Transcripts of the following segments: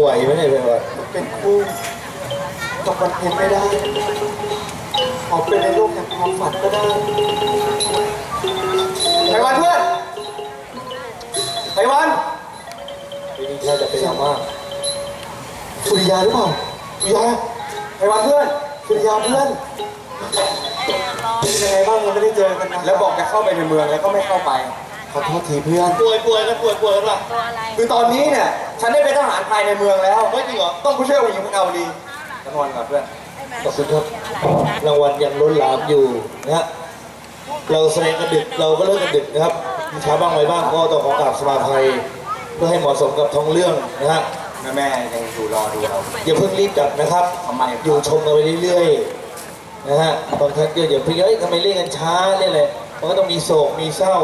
ไหวไหมเนี่ยเป็นวะเป็นคู่ตกวันเพ็ญไม่ได้ขอเป็นในโลกแห่งความฝันก็ได้ไพวันเพื่อนไพวันปีนี้น่าจะเป็นอย่างมากสุริยาหรือเปล่าสุริยาไพวันเพื่อนสุริยาเพื่อนเป็นยังไงบ้างยังไม่ได้เจอกันนะแล้วบอกจะเข้าไปในเมืองแล้วก็ไม่เข้าไป ขอโทษทีเพื่อน ป่วยป่วยกันป่วยป่วยกันป่ะตัวอะไรคือตอนนี้เนี่ยฉันได้เป็นทหารภายในเมืองแล้วไม่จริงเหรอต้องผู้ช่วยผู้หญิงพวกเราดีจำนวนก่อนเพื่อนขอบคุณครับรางวัลยังล้นหลามอยู่นะฮะเราแสดงกันดึกเราก็เลิกกันดึกนะครับมีช้าบ้างไว้บ้างก็ต้องขอกราบสมาภัย เพื่อให้เหมาะสมกับท้องเรื่องนะฮะแม่แม่ๆยังอยู่รอดูเราอย่าเพิ่งรีบกลับนะครับทำไมอยู่ชมกันไปเรื่อยๆนะฮะบางท่านก็อย่าเพิ่งเอ้ยทำไมเล่นกันช้าเนี่ยเลยมันก็ต้องมีโศกมีเศร้า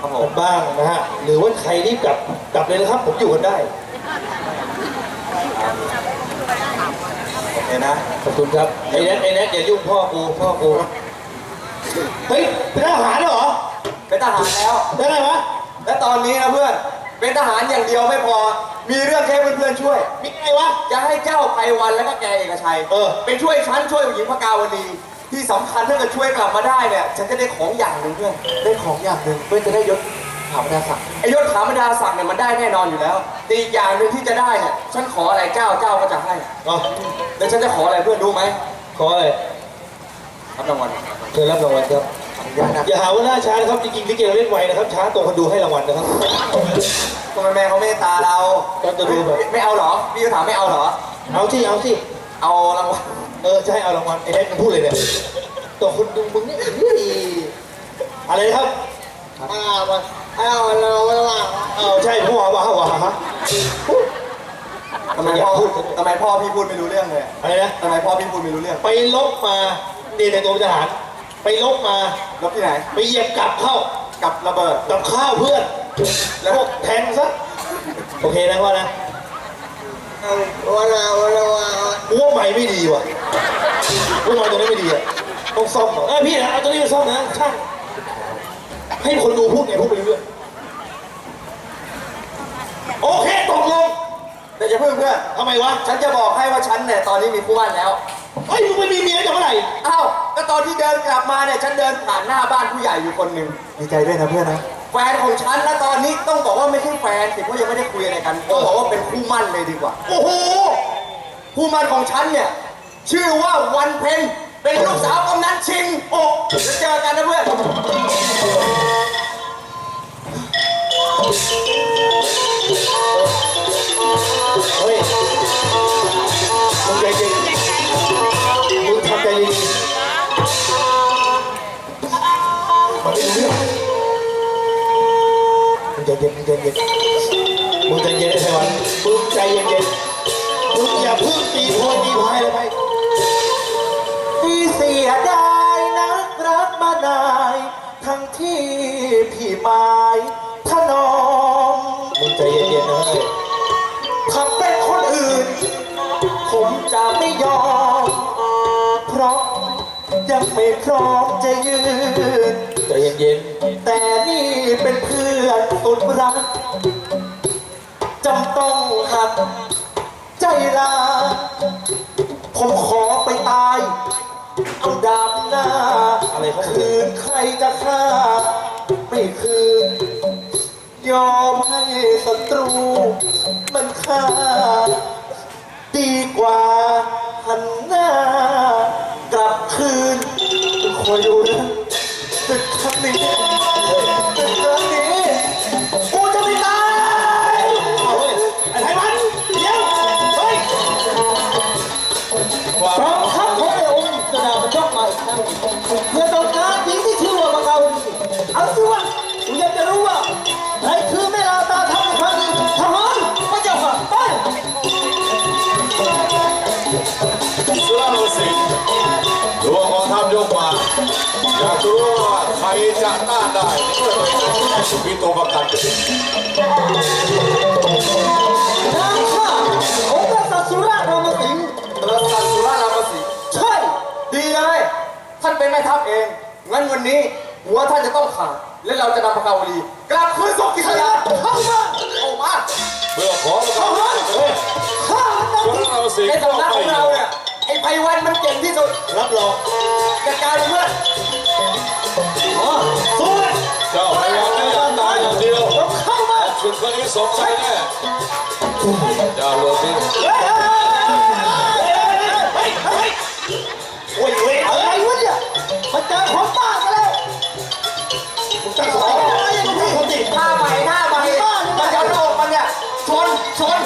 ครับผกัมนบ้างนะฮะหรือว่าใครรีบกลับกลับเลยนะครับ ผมอยู่กันได้โอเคนะขอบคุณครับไอ้แนทไอ้แนทอย่ายุ่งพ่อกูพ่อกูเฮ้ยเป็นทหารเหรอเป็นทหารแล้วได้ไงวะและตอนนี้นะเพื่อนเป็นทหารอย่างเดียวไม่พอ มีเรื่องแค่เพื่อนๆช่วยมีไงวะจะให้เจ้าไพวันและก็แกเอกชัยเออเป็นช่วยฉันช่วยผู้หญิงพระกาวดี ที่สำคัญถ้าเกิดช่วยกลับมาได้เนี่ยฉันจะได้ของอย่างหนึ่งเพื่อนได้ของอย่างหนึ่งเพื่อนจะได้ยศถาบรรดาศักดิ์ไอยศถาบรรดาศักดิ์เนี่ยมันได้แน่นอนอยู่แล้วแต่อีกอย่างหนึ่งที่จะได้เนี่ยฉันขออะไรเจ้าเจ้าก็จะให้อ๋อแล้วฉันจะขออะไรเพื่อนรู้ไหมขออะไรรับรางวัลเชิญรับรางวัลครับอนุญาตนะอย่าหาว่าหน้าช้านะครับจริงๆลิเกเราเล่นไวนะครับ ช้าตัวคนดูให้รางวัลนะครับทำไมแม่เขาเมตตาเราก็จะดูแบบไม่เอาเหรอพี่ก็ถามไม่เอาเหรอเอาที่เอาที่เอารางวัล เออจะให้เอารางวัลไอ้แนทมึงพูดเลยเนี่ยตัวคนดูมึงนี่เฮ้ยอะไรนะครับเอาเอาเราเราเอาใช่พ่อว่าว่าฮะทำไมพ่อทำไมพ่อพี่พูดไม่รู้เรื่องเลยอะไรนะทำไมพ่อพี่พูดไม่รู้เรื่องไปลบมานี่ในตัวทหาร ไปลบมาลบที่ไหน ไปเหยียบกลับเข้ากับระเบิด กับข้าวเพื่อน แล้วพวกแทงซะโอเคนะว่านะ วันละวันละวันกูว่าใหม่ไม่ดีว่ะกูว่าใหม่ตัวนี้ไม่ดีอะต้องซ่อมหน่อยเออพี่นะเอาตัวนี้ไปซ่อมนะช่างให้คนดูพูดไงพูดไปเรื่อยโอเคตกลงแต่อย่าเพิ่งเพื่อนทำไมวะฉันจะบอกให้ว่าฉันเนี่ยตอนนี้มีคู่หมั่นแล้ว เฮ้ยมึงไม่มีเมียจากเมื่อไหร่อ้าวก็ตอนที่เดินกลับมาเนี่ยฉันเดินผ่านหน้าบ้านผู้ใหญ่อยู่คนหนึ่งดีใจด้วยนะเพื่อนนะ แฟนของฉันแล้วตอนนี้ต้องบอกว่าไม่ใช่แฟนสิเพราะยังไม่ได้คุยอะไรกันต้องบอกว่าเป็นคู่มั่นเลยดีกว่า โอ้โหคู่มั่นของฉันเนี่ยชื่อว่าวันเพ็ญเป็นลูกสาวกำนันชิงโอ้จะเจอกันนะเพื่อน ไม่พร้อมจะยืน ใจเย็นแต่นี่เป็นเพื่อนสุดรักจำต้องหักใจลา ผมขอไปตาย เอาดาบหน้าๆอะไรเขาคืนใครจะฆ่า ไม่คืน ยอมให้ศัตรู มันฆ่า ดีกว่าหันหน้ากลับคืนค อยดูนะตึกครั้งนี้ ใครจะต้าได้เมื่อมีตัวประกันนางข้าองค์กษัตริย์สุราษฎร์รรมสิงห์กษัตริย์สุราษฎร์รรมสิงห์ใช่ดีเลย ท่านเป็นแม่ทัพเอง งั้นวันนี้หัวท่านจะต้องขาดและเราจะนำพระกาวดีกลับคืนสู่กิจยาเข้ามาเข้ามาเมื่อขอประเข้ากันมาเฮ้ยขสิงในสำนักขไม่องเราเนี่ยไอ้ไพวันมันเก่งที่สุดรับรองจัดการเพื่อน อ๋อสู้เลยเจ้าพยายามไม่อยากตายอย่างเดียวเราเข้ามาชุดคนนี้สงสัยแน่อย่าหลบนี่เฮ้ยเฮ้ยเฮ้ยเฮ้ยเฮ้ยอะไรวะเนี่ยมาเจอของป้ากันแล้วมึงตั้งสติมึงตั้งสติท่าใหม่ท่าใหม่มันจะโลกมันเนี่ยชนชน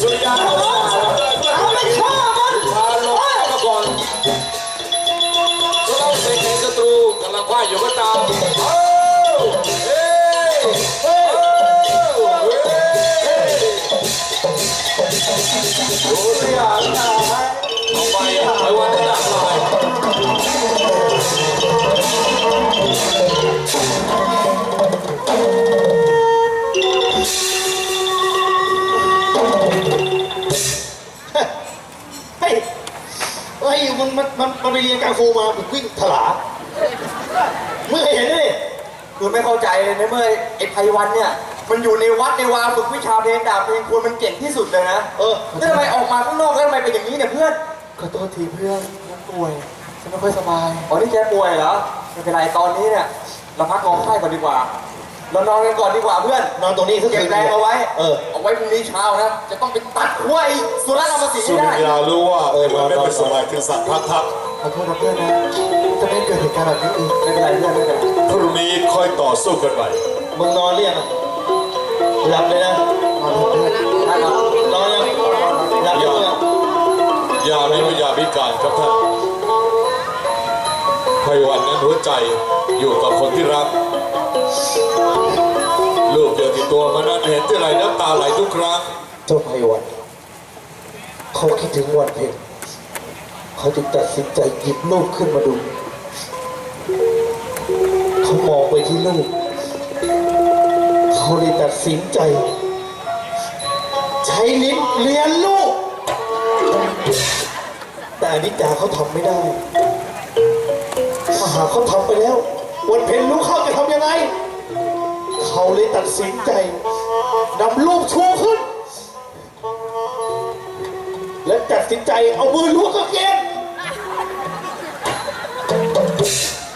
สุริยันเอาสองเลยเพื่อเอาไม่ฆ่า เฮ้ยมันมันมันมันไปเรียนกังฟูมาผมวิ่งถลาเมื่อเห็นเลยคือไม่เข้าใจเลยนะเมื่อไอ้ไพวันเนี่ย มันอยู่ในวัดในวาฝึกวิชาเพลงดาบเพลงควรมันเก่งที่สุดเลยนะเออแล้วทำไมออกมาข้างนอกแล้วทำไมเป็นอย่างนี้เนี่ยเพื่อนขอโทษทีเพื่อนฉันป่วยฉันไม่ค่อยสบายอ๋อนี่แกป่วยเหรอไม่เป็นไรตอนนี้เนี่ยเราพักกองไข้ก่อนดีกว่า เรานอนกันก่อนดีกว่าเพื่อน นอนตรงนี้สักเก็คืบนแรงเอาไว้ เออเอาไว้พรุ่งนี้เช้านะ จะต้องไปตัดหัวไอ้สุรนามาสิงสุให้ริได้ ยารู้ว่าเออมันไม่เป็นสมัยถึงสัตว์พักทักขอโทษนะเพื่อนนะจะไม่เกิดเหตุการณ์แบบนี้อีกไม่เป็นไรเพื่อนไม่เป็นไรพรุ่งนี้ค่อยต่อสู้กันใหม่มึงนอนเรียงอะหลับเลยนะขอโทษเพื่อนได้ครับนอนยังหลับยังมึงอะยาไม่ว่ายาพิการครับท่านไพวันนั้นหัวใจอยู่กับคนที่รัก ลูกเดียวติดตัวมานั้นเห็นที่ไรน้ำตาไหลทุกครั้งเจ้าไพวันเขาคิดถึงวันเพ็ญเขาจึงตัดสินใจหยิบลูกขึ้นมาดู เขามองไปที่ลูก เขาเลยตัดสินใจ ใช้ลิ้นเลียนลูก แต่อนิจจาเขาทำไม่ได้ ถ้าหากเขาทำไปแล้ว วันเพ็ญลูกเข้าจะทำยังไง เขาเลยตัดสินใจนำลูกชูขึ้น และตัดสินใจเอามือล้วงกางเกง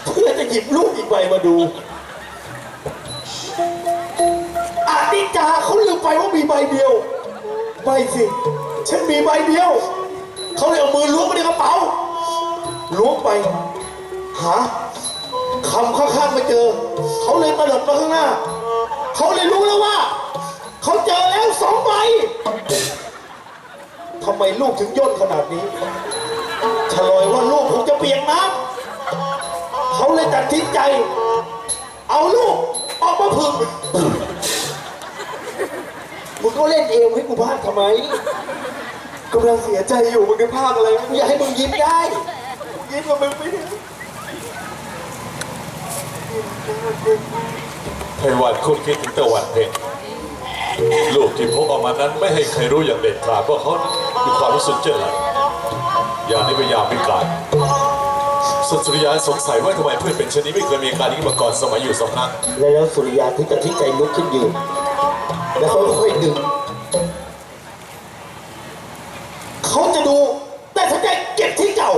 เพื่อจะหยิบลูกอีกใบมาดูอานิจาเขาลืมไปว่ามีใบเดียวไม่สิฉันมีใบเดียว เขาเลยเอามือล้วงไปในกระเป๋าล้วงไปหา คำข้างๆไม่เจอ เขาเลยมาหลดมาข้างหน้า เขาเลยรู้แล้วว่า เขาเจอแล้วสองใบทำไมลูกถึงย่นขนาดนี้ฉลอยว่าลูกคงจะเปียกน้ำเขาเลยตัดสินใจ เอาลูกออกมาพึ่งมึงก็เล่นเองให้กูพลาดทำไมกำลังเสียใจอยู่มึงได้ภาคอะไรกูอยากให้มึงยิ้มได้ยิ้มกับมึงไม่ได้ ไพวันคุ้นคิดถึงตะวันเพ็ญลูกที่พกออกมานั้นไม่ให้ใครรู้อย่างเด็ดขาดว่าเขามีความรู้สึกเช่นไรอย่างนี้เป็นยามพิการสุสุริยาสงสัยว่าทำไมเพื่อนเป็นชนนี้ไม่เคยมีอาการนี้มาก่อนสมัยอยู่สำนักแล้วสุริยาที่ตัดสินใจลุกขึ้นยืนแล้วเขาค่อยๆดึง เขาจะดู แต่ถ้าใจเก็บที่เก่า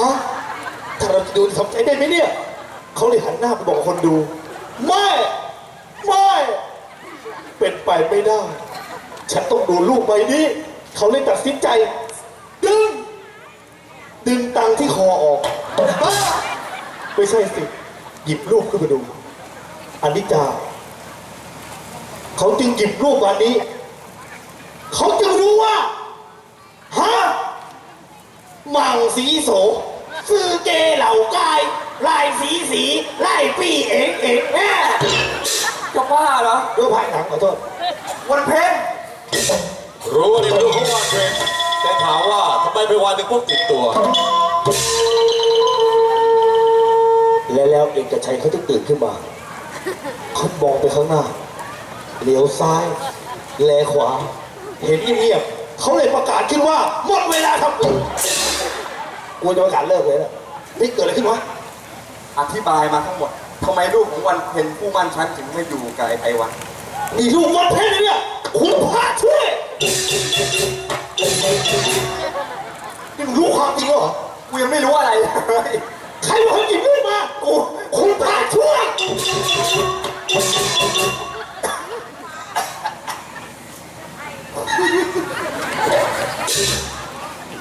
ฮะ ถ้าเราจะดูทำใจ ไหมเนี่ยเขาเลยหันหน้าไปบอกคนดู ไม่ไม่เป็นไปไม่ได้ ฉันต้องดูรูปใบนี้ เขาเลยตัดสินใจ ดึง ดึงตังที่คอออกบ้าไม่ใช่สิ หยิบรูปขึ้นมาดูอันนิจจาเขาจึงหยิบรูปวันนี้ เขาจึงรู้ว่าฮะมังสีโสซื้อเจเหล่ากาย ลายสีสีลายปีเองเองแม่จะบ้าเหรอเรื่องภายหลังขอโทษวันเพ็ญรู้ว่านี่เป็นลูกของวันเพ็ญแต่ถามว่าทำไมไปวันถึงพวกติดตัว และแล้วเอกชัยเขาจะตื่นขึ้นมาเขามองไปข้างหน้าเลี้ยวซ้าย แลขวา เห็นเงียบๆเขาเลยประกาศขึ้นว่า หมดเวลาทำกูกูจะประกาศเลิกเลยนะนี่เกิดอะไรขึ้นวะ อธิบายมาทั้งหมดทำไมลูกของวันเพ็ญผู้มั่นฉันถึงไม่อยู่กับไอ้ไพวันนี่ลูกวัดเพชรเลยเนี่ยคุณพระช่วยนี่มึงรู้ความจริงแล้วเหรอกูยังไม่รู้อะไรเลยใครเป็นคนหยิบลูกมากูคุณพระช่วย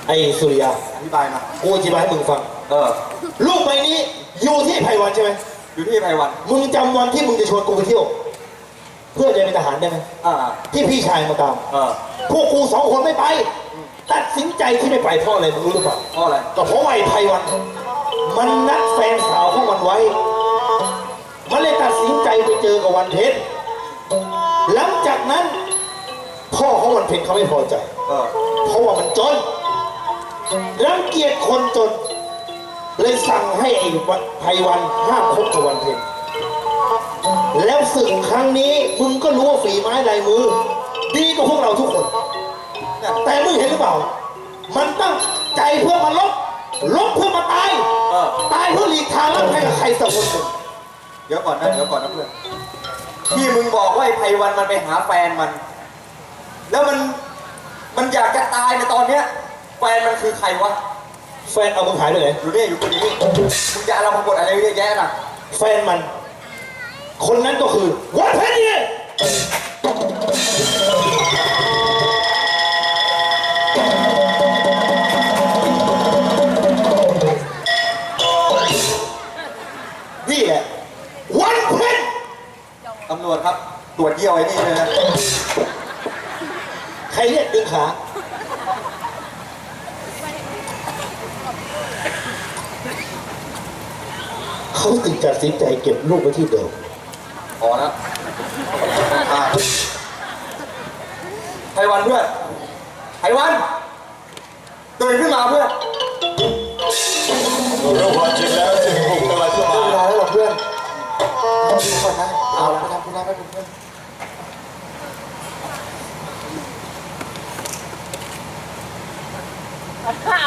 ไอ้สุริยาอธิบายมากูอธิบายให้มึงฟัง เออ ลูกใบนี้ อยู่ที่ไพวันใช่ไหมอยู่ที่ไพวัน มึงจำวันที่มึงจะชวนกูไปเที่ยว เพื่อจะเป็นทหารได้ไหมอ่าที่พี่ชายมาตาม เออพวกกูสองคนไม่ไป ตัดสินใจที่ไม่ไปเพราะอะไรมึงรู้หรือเปล่า เพราะอะไรก็เพราะว่าไอ้ไพวัน มันนัดแฟนสาวของมันไว้ มันเลยตัดสินใจไปเจอกับวันเพ็ญหลังจากนั้นพ่อของวันเพ็ญเขาไม่พอใจ เออเพราะว่ามันจนรังเกียจคนจน เลยสั่งให้ไอ้วันไพวันห้ามคบกับวันเพ็ญแล้วศึกครั้งนี้มึงก็รู้ว่าฝีไม้ลายมือ ดีกว่าพวกเราทุกคน แต่มึงเห็นหรือเปล่า มันตั้งใจเพื่อมาลบลบเพื่อมาตายเออตายเพื่อหลีกทางรับให้กับใครสักคนหนึ่งเดี๋ยวก่อนนะเดี๋ยวก่อนนะเพื่อนที่มึงบอกว่าไอ้ไพวันมันไปหาแฟนมัน แล้วมันมันอยากจะตายในตอนเนี้ยแฟนมันคือใครวะ แฟนเอามึงหายไปไหนอยู่เนี่ยอยู่คนนี้มึงจะเอาเรามาบทอะไรเยอะแยะน่ะแฟนมัน คนนั้นก็คือวันเพ็ญนี่เองนี่แหละวันเพ็ญตำรวจครับตรวจเยี่ยวไอ้นี่เลยนะใครเรียกดึงขา เขาจึงตัดสินใจเก็บลูกไว้ที่เดิมพอแล้วอ่าไพวันเพื่อนไพวันตื่นขึ้นมาเพื่อนรู้ความจริงแล้วจึงถูกอะไรขึ้นมา เวลาแล้วเหรอเพื่อนทำดีก่อนนะเอาไปทำธุระไปบนึงเพื่อน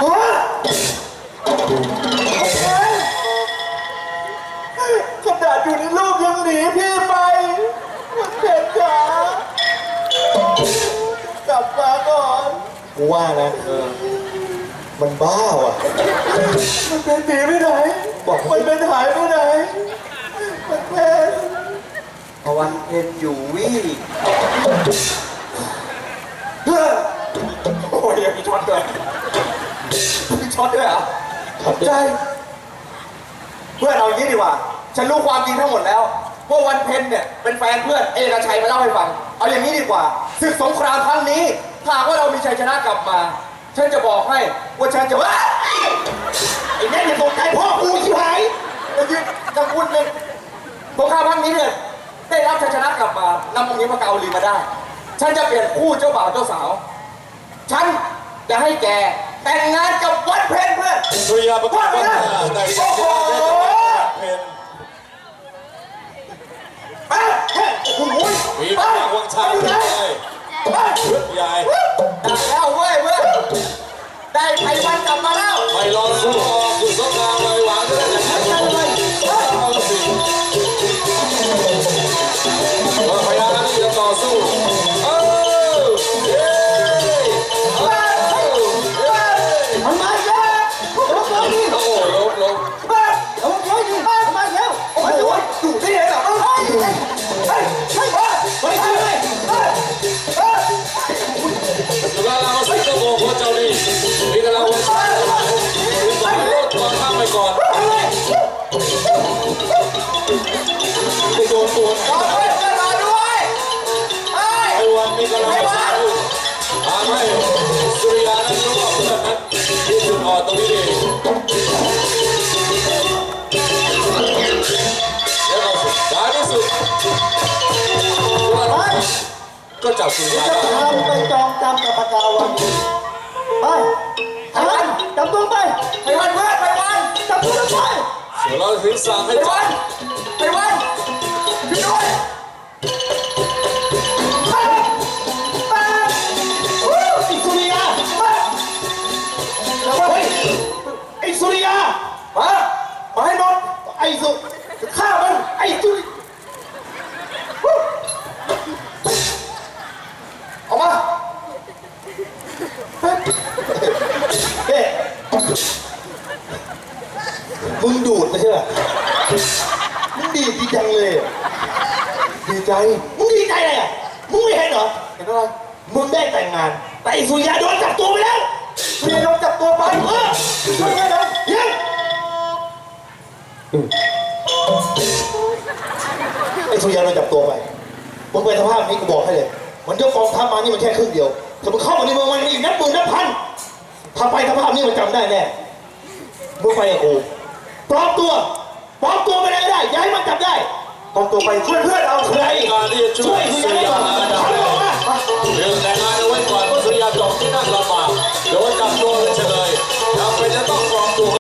ขน อยู่ในรูปยังหนีพี่ไปมันเผ็ดขากลับมาก่อนกูว่านะมันบ้าว่ะ มันเป็นหนีไปไหนบอกมันเป็นหายไปไหน มันเป็นพวันเพนอยู่วี่เฮ้ยโอ้ยยังมีช็อตด้วยมีช็อตด้วยเหรอครับใจเพื่อนเอาอย่างนี้ดีกว่า ฉันรู้ความจริงทั้งหมดแล้วว่าวันเพ็ญเนี่ยเป็นแฟนเพื่อนเอกชัยมาเล่าให้ฟัง เอาอย่างนี้ดีกว่าศึกสงครามครั้งนี้ถ้าหากว่าเรามีชัยชนะกลับมา ฉันจะบอกให้ว่าฉันจะว่าไอ้แม่อย่าตกใจพ่อกูชิบหายจะยืนจะพูดเลยสงครามครั้งนี้เนี่ยได้รับชัยชนะกลับมานำองค์นี้มาเกาหลีมาได้ ฉันจะเปลี่ยนคู่เจ้าบ่าวเจ้าสาว ฉันจะให้แกแต่งงานกับวันเพ็ญเพื่อนสุริยาประกาศว่าในที่สุดแล้วเพน เอ้ยเฮ้ย โอ้โหมีพลังวังชาติเลยเพื่อนใหญ่ได้แล้วเว้ยเว้ยได้ไพวันกลับมาแล้ว ไปรอสู้ออกคือสง อนนั้นที่จุดอ่อนตรงนี้เองแล้วเราสุดท้ายที่สุดก็จับสุริยาได้ทำไปจองจำกับปากกาวันไปไอ้วันจับตัวไปไอ้วันเพื่อนไอ้วันจับตัวไปเสือร้อยถึงสั่งให้ไอ้วันไอ้วันพี่ด้วย ไอ้สุริยา มา มาให้หมดไอ้สุฆ่ามัน ไอ้สุริออกมาเฮ้ยเฮ้ยมึงดูดไม่ใช่เหรอมึงดีดีจังเลยอะดีใจ มึงดีใจอะไรอะมึงไม่เห็นเหรอ เห็นอะไร มึงได้แต่งงาน แต่ไอ้สุริยาโดนจับตัวไปแล้ว สุริยาโดนจับตัวไปเออสุริยาโดนยังไอ้สุริยาโดนจับตัวไปมึงไปสภาพนี้กูบอกให้เลย มันยกกองทัพมานี่มันแค่ครึ่งเดียวถ้ามึงเข้ามาในเมืองมันมีอีกนับหมื่นนับพันถ้าไปสภาพนี้มันจำได้แน่มึงไปกับกูปลอมตัวปลอมตัวไปไหนก็ได้ อย่าให้มันจับได้ปลอมตัวไปช่วยเพื่อนเราใครการที่จะช่วยสืเพื่อนอเรา